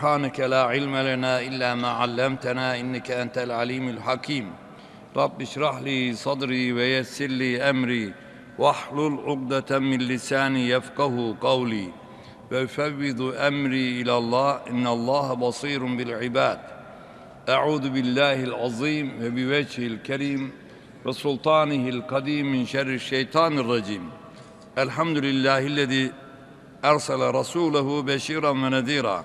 سبحانك لا علم لنا إلا ما علمتنا إنك أنت العليم الحكيم. رب اشرح لي صدري ويسر لي أمري واحلل عقدة من لساني يفقه قولي. وأفوض أمري إلى الله إن الله بصير بالعباد. أعوذ بالله العظيم وبوجهه الكريم وسلطانه القديم من شر الشيطان الرجيم. الحمد لله الذي أرسل رسوله بشيرا ونذيرا.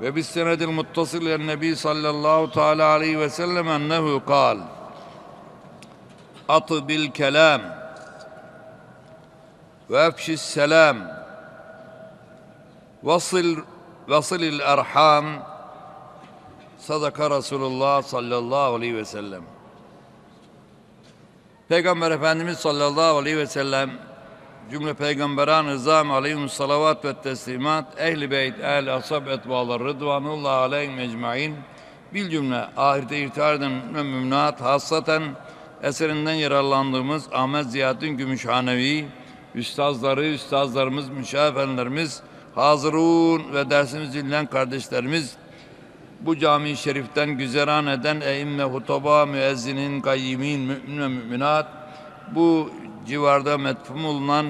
ve bis senedil muttasıl en nebi sallallahu teala aleyhi ve sellem ennehu kal. Atbil kelam. Ve efşis selam. Vasil vasilil erham. Sadaka Resulullah sallallahu aleyhi ve sellem. Peygamber Efendimiz sallallahu aleyhi ve sellem cümle peygamberan rızam aleyhim salavat ve teslimat ehli beyt ehl ashab etbalar rıdvanullah aleyhim ecmain bil cümle ahirete irtihar eden müminat hassaten eserinden yararlandığımız Ahmet Ziyaddin Gümüşhanevi üstazları, üstazlarımız, müşahefenlerimiz, hazırun ve dersimiz dinleyen kardeşlerimiz, bu cami-i şeriften güzeran eden eimme hutaba, müezzinin, kayyimin, mümin ve müminat, bu civarda metfum olunan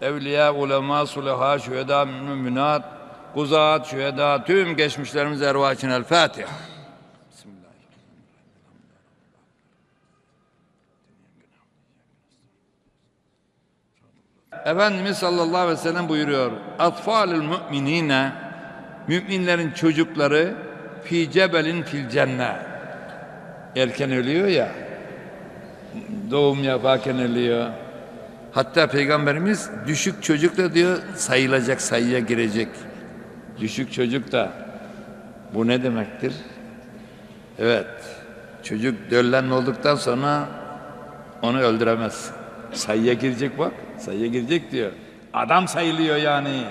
evliya, ulema, sulaha, şüheda, müminat, kuzat, şüheda, tüm geçmişlerimiz ervah için El Fatiha. Efendimiz sallallahu aleyhi ve sellem buyuruyor. Atfalül müminine müminlerin çocukları fi cebelin fil cennet. Erken ölüyor ya. Doğum yaparken ölüyor. Hatta peygamberimiz düşük çocuk da diyor sayılacak sayıya girecek. Düşük çocuk da bu ne demektir? Evet. Çocuk döllenme olduktan sonra onu öldüremez. Sayıya girecek bak. Sayıya girecek diyor. Adam sayılıyor yani.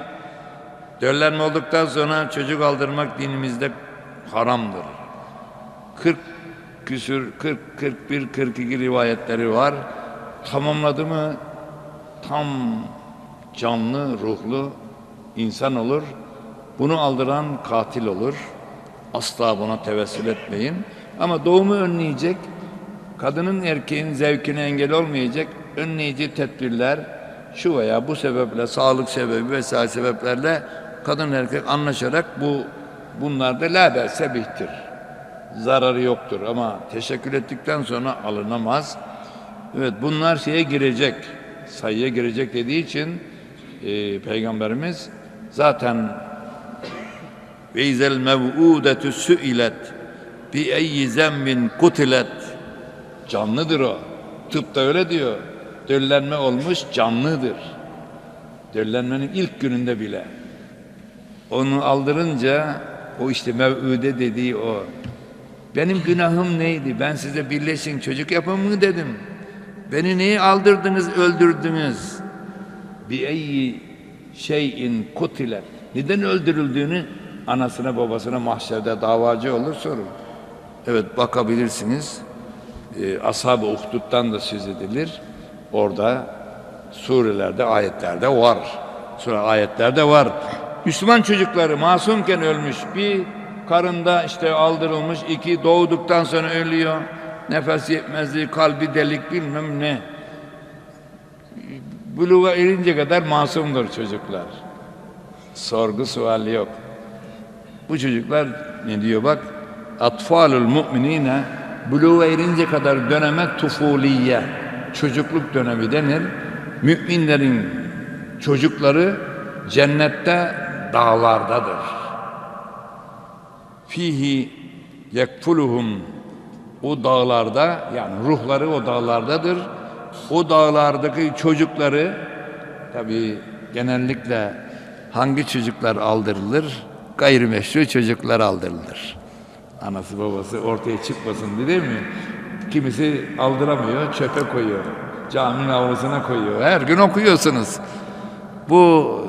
Döllenme olduktan sonra çocuk aldırmak dinimizde haramdır. 40 küsür, 40, 41, 42 rivayetleri var. Tamamladı mı tam canlı, ruhlu insan olur. Bunu aldıran katil olur. Asla buna tevessül etmeyin. Ama doğumu önleyecek, kadının erkeğin zevkine engel olmayacak önleyici tedbirler şu veya bu sebeple, sağlık sebebi vesaire sebeplerle kadın erkek anlaşarak bu bunlar da la belse. Zararı yoktur ama teşekkür ettikten sonra alınamaz. Evet bunlar şeye girecek, sayıya girecek dediği için e, Peygamberimiz zaten ve izel mev'udetü sü'ilet bi eyyi zembin kutilet canlıdır o. Tıpta öyle diyor. Döllenme olmuş canlıdır. Döllenmenin ilk gününde bile. Onu aldırınca o işte mev'ude dediği o. Benim günahım neydi? Ben size birleşin çocuk yapın mı dedim. Beni niye aldırdınız, öldürdünüz? Bir eyyi şeyin kutile. Neden öldürüldüğünü anasına babasına mahşerde davacı olur sorun. Evet bakabilirsiniz. E, Ashab-ı Uhdud'dan da söz edilir. Orada surelerde, ayetlerde var. Sure ayetlerde var. Müslüman çocukları masumken ölmüş. Bir karında işte aldırılmış. iki doğduktan sonra ölüyor. Nefes yetmezliği, kalbi delik bilmem ne. Buluğa erince kadar masumdur çocuklar. Sorgu suali yok. Bu çocuklar ne diyor bak? Atfalul mu'minine buluğa erince kadar döneme tufuliye çocukluk dönemi denir. Müminlerin çocukları cennette dağlardadır. Fihi yekfuluhum o dağlarda yani ruhları o dağlardadır. O dağlardaki çocukları tabi genellikle hangi çocuklar aldırılır? Gayrimeşru çocuklar aldırılır. Anası babası ortaya çıkmasın değil mi? Kimisi aldıramıyor, çöpe koyuyor. Caminin avlusuna koyuyor. Her gün okuyorsunuz. Bu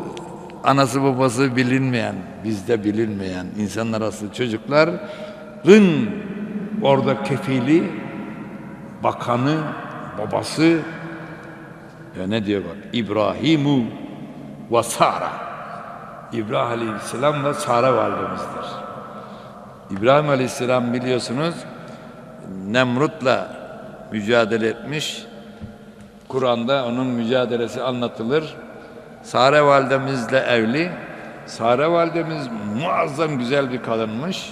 anası babası bilinmeyen, bizde bilinmeyen insanlar arası çocukların orada kefili, bakanı, babası ya ne diyor bak İbrahimu ve Sara İbrahim Aleyhisselam ve Sara validemizdir. İbrahim Aleyhisselam biliyorsunuz Nemrut'la mücadele etmiş. Kur'an'da onun mücadelesi anlatılır. Sare validemizle evli. Sare validemiz muazzam güzel bir kadınmış.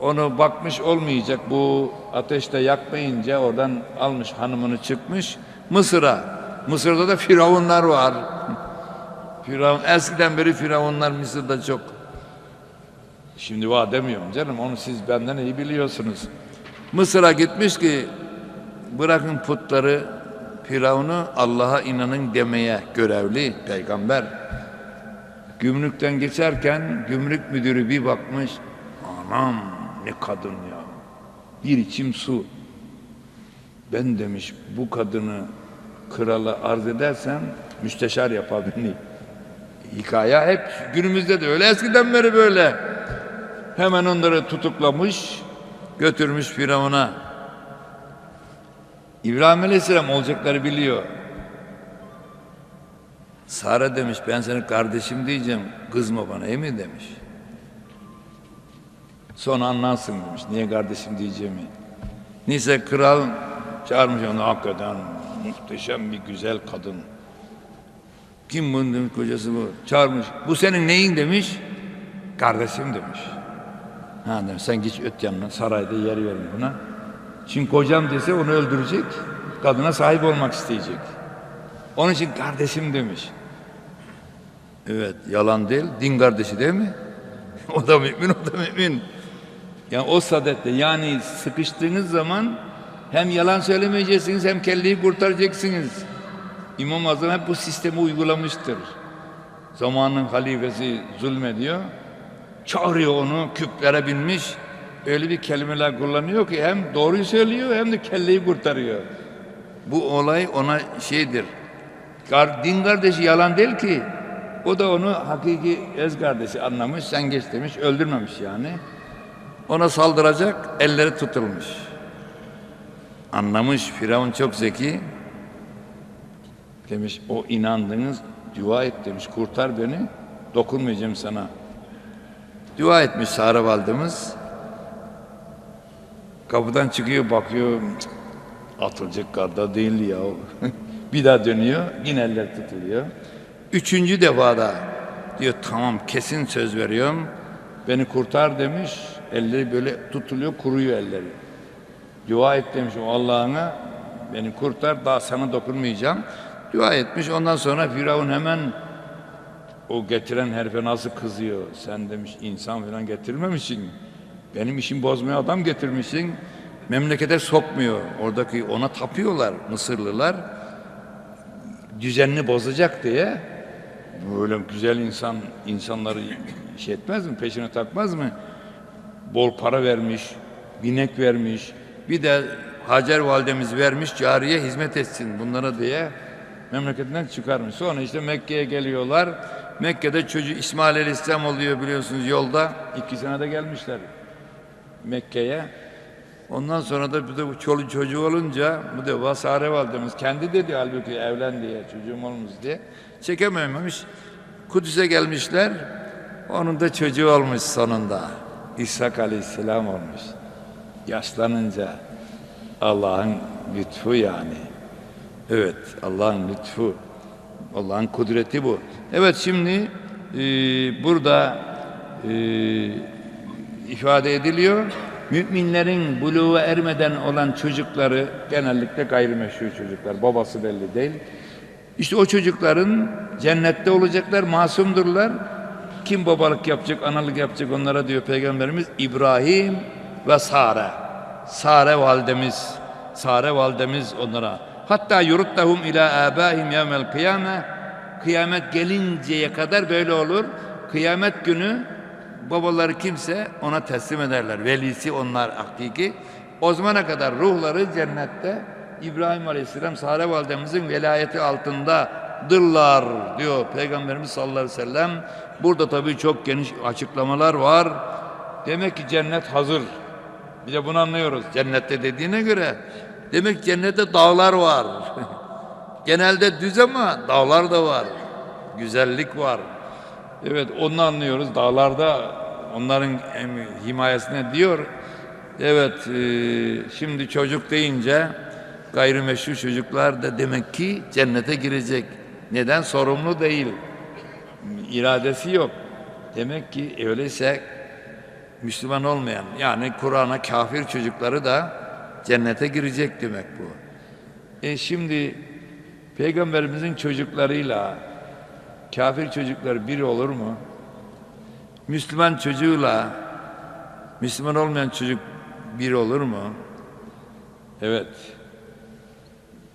Onu bakmış olmayacak bu ateşte yakmayınca oradan almış hanımını çıkmış Mısır'a. Mısır'da da firavunlar var. Firavun eskiden beri firavunlar Mısır'da çok. Şimdi var demiyorum canım onu siz benden iyi biliyorsunuz. Mısır'a gitmiş ki bırakın putları Firavun'u Allah'a inanın demeye görevli peygamber. Gümrükten geçerken gümrük müdürü bir bakmış. Anam ne kadın ya. Bir içim su. Ben demiş bu kadını krala arz edersem müsteşar yapar beni. Hikaye hep günümüzde de öyle eskiden beri böyle. Hemen onları tutuklamış, götürmüş Firavun'a. İbrahim Aleyhisselam olacakları biliyor. Sara demiş ben senin kardeşim diyeceğim kızma bana iyi mi demiş. Sonra anlarsın demiş niye kardeşim diyeceğimi. Neyse kral çağırmış onu hakikaten muhteşem bir güzel kadın. Kim bunun demiş kocası bu. Çağırmış. Bu senin neyin demiş. Kardeşim demiş. Ha demiş sen geç öt yanına sarayda yer verin buna. Çünkü kocam dese onu öldürecek. Kadına sahip olmak isteyecek. Onun için kardeşim demiş. Evet yalan değil. Din kardeşi değil mi? o da mümin o da mümin. Yani o sadette yani sıkıştığınız zaman hem yalan söylemeyeceksiniz hem kelleyi kurtaracaksınız. İmam Azam hep bu sistemi uygulamıştır. Zamanın halifesi zulmediyor. Çağırıyor onu küplere binmiş. Öyle bir kelimeler kullanıyor ki hem doğruyu söylüyor hem de kelleyi kurtarıyor. Bu olay ona şeydir. Din kardeşi yalan değil ki. O da onu hakiki öz kardeşi anlamış. Sen geç demiş. Öldürmemiş yani. Ona saldıracak. Elleri tutulmuş. Anlamış. Firavun çok zeki. Demiş o inandınız. Dua et demiş. Kurtar beni. Dokunmayacağım sana. Dua etmiş Sara validemiz. Kapıdan çıkıyor bakıyor. Atılacak kadar değil ya. bir daha dönüyor. Yine eller tutuluyor. Üçüncü defada diyor tamam kesin söz veriyorum. Beni kurtar demiş. Elleri böyle tutuluyor kuruyor elleri. Dua et demiş o Allah'ına beni kurtar daha sana dokunmayacağım. Dua etmiş ondan sonra Firavun hemen o getiren herife nasıl kızıyor. Sen demiş insan falan getirmemişsin. Benim işimi bozmaya adam getirmişsin. Memlekete sokmuyor. Oradaki ona tapıyorlar Mısırlılar. Düzenini bozacak diye. Böyle güzel insan insanları şey etmez mi? Peşine takmaz mı? Bol para vermiş, binek vermiş. Bir de Hacer validemiz vermiş cariye hizmet etsin bunlara diye memleketinden çıkarmış. Sonra işte Mekke'ye geliyorlar. Mekke'de çocuğu İsmail Aleyhisselam oluyor biliyorsunuz yolda. İki sene de gelmişler Mekke'ye. Ondan sonra da bir de bu çoluk çocuğu olunca bu defa Sare validemiz kendi dedi halbuki evlen diye çocuğum olmuş diye çekememiş. Kudüs'e gelmişler. Onun da çocuğu olmuş sonunda. İshak Aleyhisselam olmuş. Yaşlanınca Allah'ın lütfu yani. Evet Allah'ın lütfu. Allah'ın kudreti bu. Evet şimdi e, burada e, ifade ediliyor. Müminlerin buluğa ermeden olan çocukları genellikle gayrimeşru çocuklar. Babası belli değil. İşte o çocukların cennette olacaklar, masumdurlar. Kim babalık yapacak, analık yapacak onlara diyor Peygamberimiz İbrahim ve Sare. Sare validemiz, Sare validemiz onlara. Hatta yuruttahum ila abahim yevmel kıyame. Kıyamet gelinceye kadar böyle olur. Kıyamet günü babaları kimse ona teslim ederler. Velisi onlar hakiki. O zamana kadar ruhları cennette İbrahim Aleyhisselam Sare Validemizin velayeti altındadırlar diyor Peygamberimiz sallallahu aleyhi ve sellem. Burada tabii çok geniş açıklamalar var. Demek ki cennet hazır. Bir de bunu anlıyoruz. Cennette dediğine göre demek cennette dağlar var. Genelde düz ama dağlar da var. Güzellik var. Evet onu anlıyoruz. Dağlarda onların himayesine diyor. Evet e, şimdi çocuk deyince gayrimeşru çocuklar da demek ki cennete girecek. Neden? Sorumlu değil. İradesi yok. Demek ki öyleyse Müslüman olmayan yani Kur'an'a kafir çocukları da cennete girecek demek bu. E şimdi Peygamberimizin çocuklarıyla kafir çocuklar bir olur mu? Müslüman çocuğuyla Müslüman olmayan çocuk bir olur mu? Evet.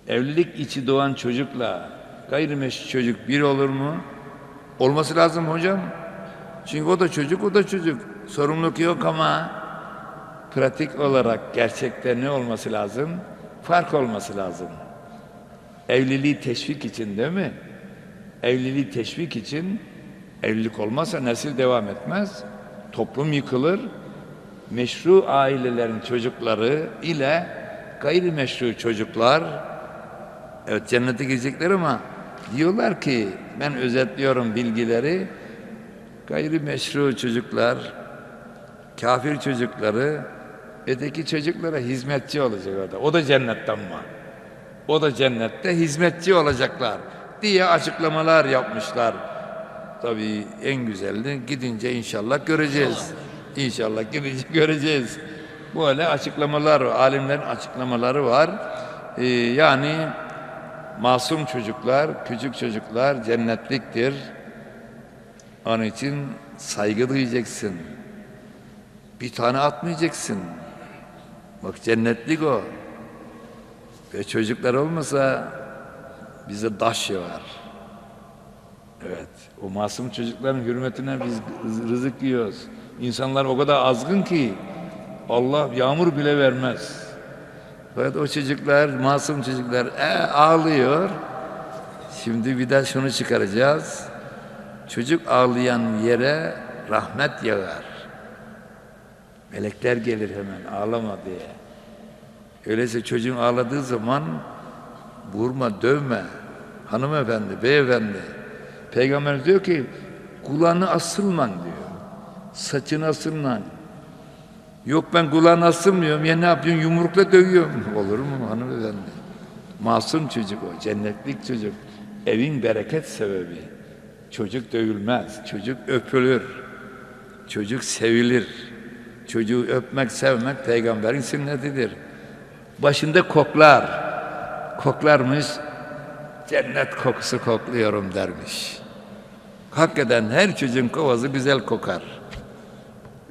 Evlilik içi doğan çocukla gayrimeşru çocuk bir olur mu? Olması lazım hocam. Çünkü o da çocuk, o da çocuk. Sorumluluk yok ama pratik olarak gerçekte ne olması lazım? Fark olması lazım. Evliliği teşvik için değil mi? Evliliği teşvik için evlilik olmazsa nesil devam etmez. Toplum yıkılır. Meşru ailelerin çocukları ile gayrimeşru çocuklar evet cennete girecekler ama diyorlar ki ben özetliyorum bilgileri gayrimeşru çocuklar kafir çocukları öteki çocuklara hizmetçi olacak orada. O da cennetten var. O da cennette hizmetçi olacaklar diye açıklamalar yapmışlar. Tabii en güzelini gidince inşallah göreceğiz. İnşallah gidince göreceğiz. Böyle açıklamalar. Alimlerin açıklamaları var. Ee, yani masum çocuklar, küçük çocuklar cennetliktir. Onun için saygı duyacaksın. Bir tane atmayacaksın. Bak cennetlik o. Ve çocuklar olmasa bize daş yağar. Evet, o masum çocukların hürmetine biz rızık yiyoruz. İnsanlar o kadar azgın ki Allah yağmur bile vermez. Fakat o çocuklar, masum çocuklar e, ağlıyor. Şimdi bir de şunu çıkaracağız. Çocuk ağlayan yere rahmet yağar. Melekler gelir hemen ağlama diye. Öyleyse çocuğun ağladığı zaman vurma, dövme. Hanımefendi, beyefendi. Peygamber diyor ki kulağını asılman diyor. Saçını asılman. Yok ben kulağını asılmıyorum. Ya ne yapıyorsun? Yumrukla dövüyorum. Olur mu hanımefendi? Masum çocuk o. Cennetlik çocuk. Evin bereket sebebi. Çocuk dövülmez. Çocuk öpülür. Çocuk sevilir. Çocuğu öpmek, sevmek peygamberin sünnetidir. Başında koklar. Koklarmış. Cennet kokusu kokluyorum dermiş. Hakikaten her çocuğun kovası güzel kokar.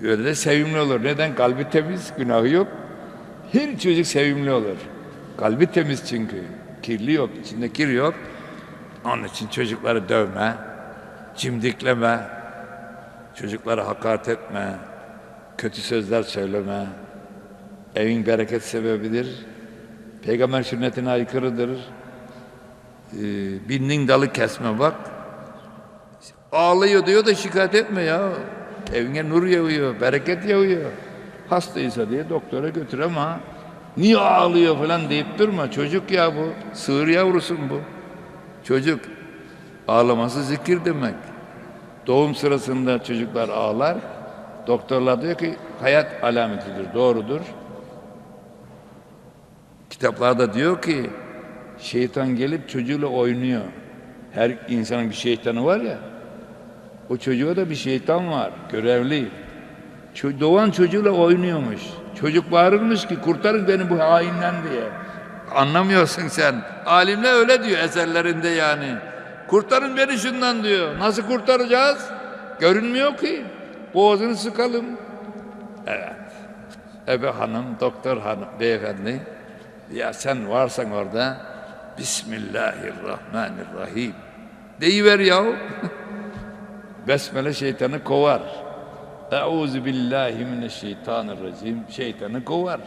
Öyle de sevimli olur. Neden? Kalbi temiz, günahı yok. Her çocuk sevimli olur. Kalbi temiz çünkü. Kirli yok, içinde kir yok. Onun için çocukları dövme, cimdikleme, çocuklara hakaret etme, kötü sözler söyleme. Evin bereket sebebidir. Peygamber sünnetine aykırıdır. Ee, bindin dalı kesme bak. Ağlıyor diyor da şikayet etme ya. Evine nur yağıyor, bereket yağıyor. Hastaysa diye doktora götür ama niye ağlıyor falan deyip durma. Çocuk ya bu. Sığır yavrusun bu. Çocuk. Ağlaması zikir demek. Doğum sırasında çocuklar ağlar. Doktorlar diyor ki hayat alametidir, doğrudur. Kitaplarda diyor ki şeytan gelip çocuğuyla oynuyor. Her insanın bir şeytanı var ya. O çocuğa da bir şeytan var, görevli. Doğan çocuğuyla oynuyormuş. Çocuk bağırırmış ki kurtarın beni bu hainden diye. Anlamıyorsun sen. Alimler öyle diyor eserlerinde yani. Kurtarın beni şundan diyor. Nasıl kurtaracağız? Görünmüyor ki. Boğazını sıkalım. Evet. Ebe hanım, doktor hanım, beyefendi. Ya sen varsan orada Bismillahirrahmanirrahim. Deyiver yahu. Besmele şeytanı kovar. Euzu billahi mineşşeytanirracim. Şeytanı kovar.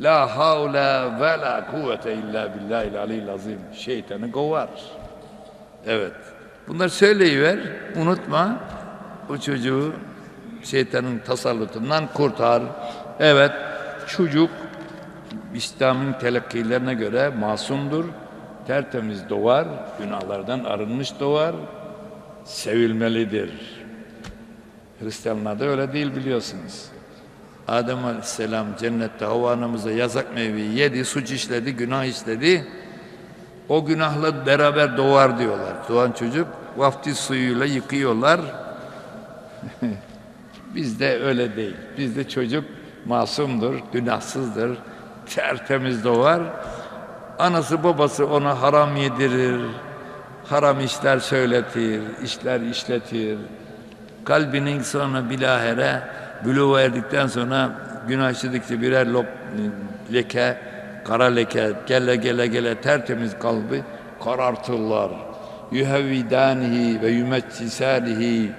La havle ve la kuvvete illa billahil aliyyil azim. Şeytanı kovar. Evet. Bunlar söyleyiver. Unutma. Bu çocuğu şeytanın tasallutundan kurtar. Evet. Çocuk İslam'ın telakkilerine göre masumdur. Tertemiz doğar. Günahlardan arınmış doğar. Sevilmelidir. Hristiyanlarda öyle değil biliyorsunuz. Adem Aleyhisselam cennette Havva anamıza yasak meyveyi yedi, suç işledi, günah işledi. O günahla beraber doğar diyorlar. Doğan çocuk vaftiz suyuyla yıkıyorlar. Bizde öyle değil. Bizde çocuk masumdur, günahsızdır, tertemiz doğar. Anası babası ona haram yedirir, haram işler söyletir, işler işletir. Kalbinin sonra bilahere buluğa erdikten sonra günah işledikçe birer lok, leke, kara leke, gele gele gele tertemiz kalbi karartırlar. Yuhevvidanihi ve yumeccisanihi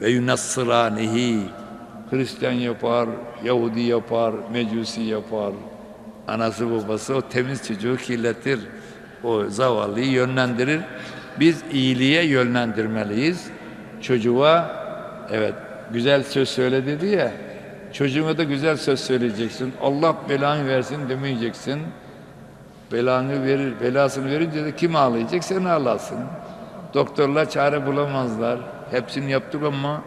ve yunassıranihi Hristiyan yapar, Yahudi yapar, Mecusi yapar. Anası babası o temiz çocuğu kirletir. O zavallıyı yönlendirir. Biz iyiliğe yönlendirmeliyiz. Çocuğa evet güzel söz söyle dedi ya. Çocuğuna da güzel söz söyleyeceksin. Allah belanı versin demeyeceksin. Belanı verir, belasını verince de kim ağlayacak? Sen ağlasın. Doktorlar çare bulamazlar. Hepsini yaptık ama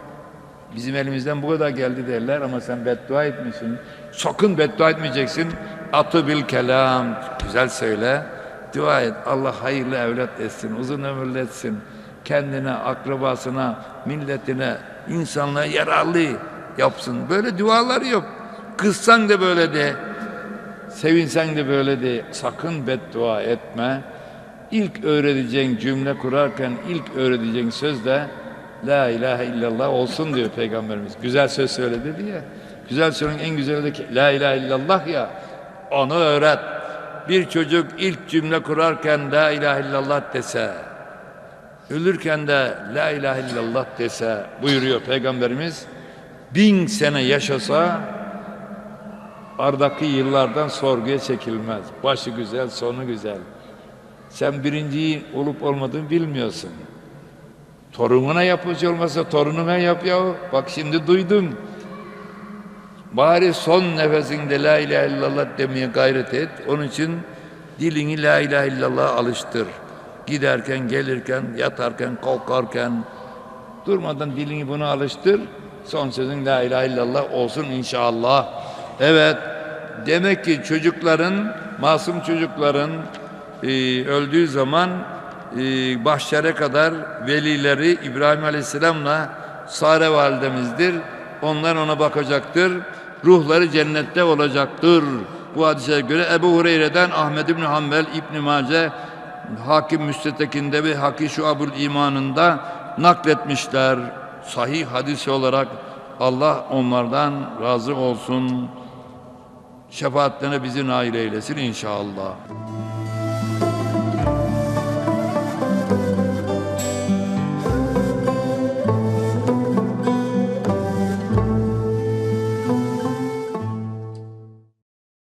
bizim elimizden bu kadar geldi derler ama sen beddua etmişsin. Sakın beddua etmeyeceksin. Atı bil kelam. Güzel söyle. Dua et. Allah hayırlı evlat etsin. Uzun ömürlü etsin. Kendine, akrabasına, milletine, insanlığa yararlı yapsın. Böyle dualar yok. Kızsan da böyle de. Sevinsen de böyle de. Sakın beddua etme. İlk öğreteceğin cümle kurarken ilk öğreteceğin söz de La ilahe illallah olsun diyor Peygamberimiz. Güzel söz söyle dedi ya. Güzel sözün en güzeli de La ilahe illallah ya. Onu öğret. Bir çocuk ilk cümle kurarken La ilahe illallah dese, ölürken de La ilahe illallah dese buyuruyor Peygamberimiz. Bin sene yaşasa ardaki yıllardan sorguya çekilmez. Başı güzel, sonu güzel. Sen birinciyi olup olmadığını bilmiyorsun. Torununa yapıcı olmasa torununa yap ya. Bak şimdi duydun. Bari son nefesinde la ilahe illallah demeye gayret et. Onun için dilini la ilahe illallah alıştır. Giderken, gelirken, yatarken, kalkarken durmadan dilini buna alıştır. Son sözün la ilahe illallah olsun inşallah. Evet. Demek ki çocukların, masum çocukların e, öldüğü zaman e, bahşere kadar velileri İbrahim Aleyhisselam'la Sare validemizdir. Onlar ona bakacaktır. Ruhları cennette olacaktır. Bu hadise göre Ebu Hureyre'den Ahmed İbni Hanbel İbni Mace Hakim Müstetekinde ve Haki Şuabul İmanında nakletmişler. Sahih hadis olarak Allah onlardan razı olsun. Şefaatlerine bizi nail eylesin inşallah.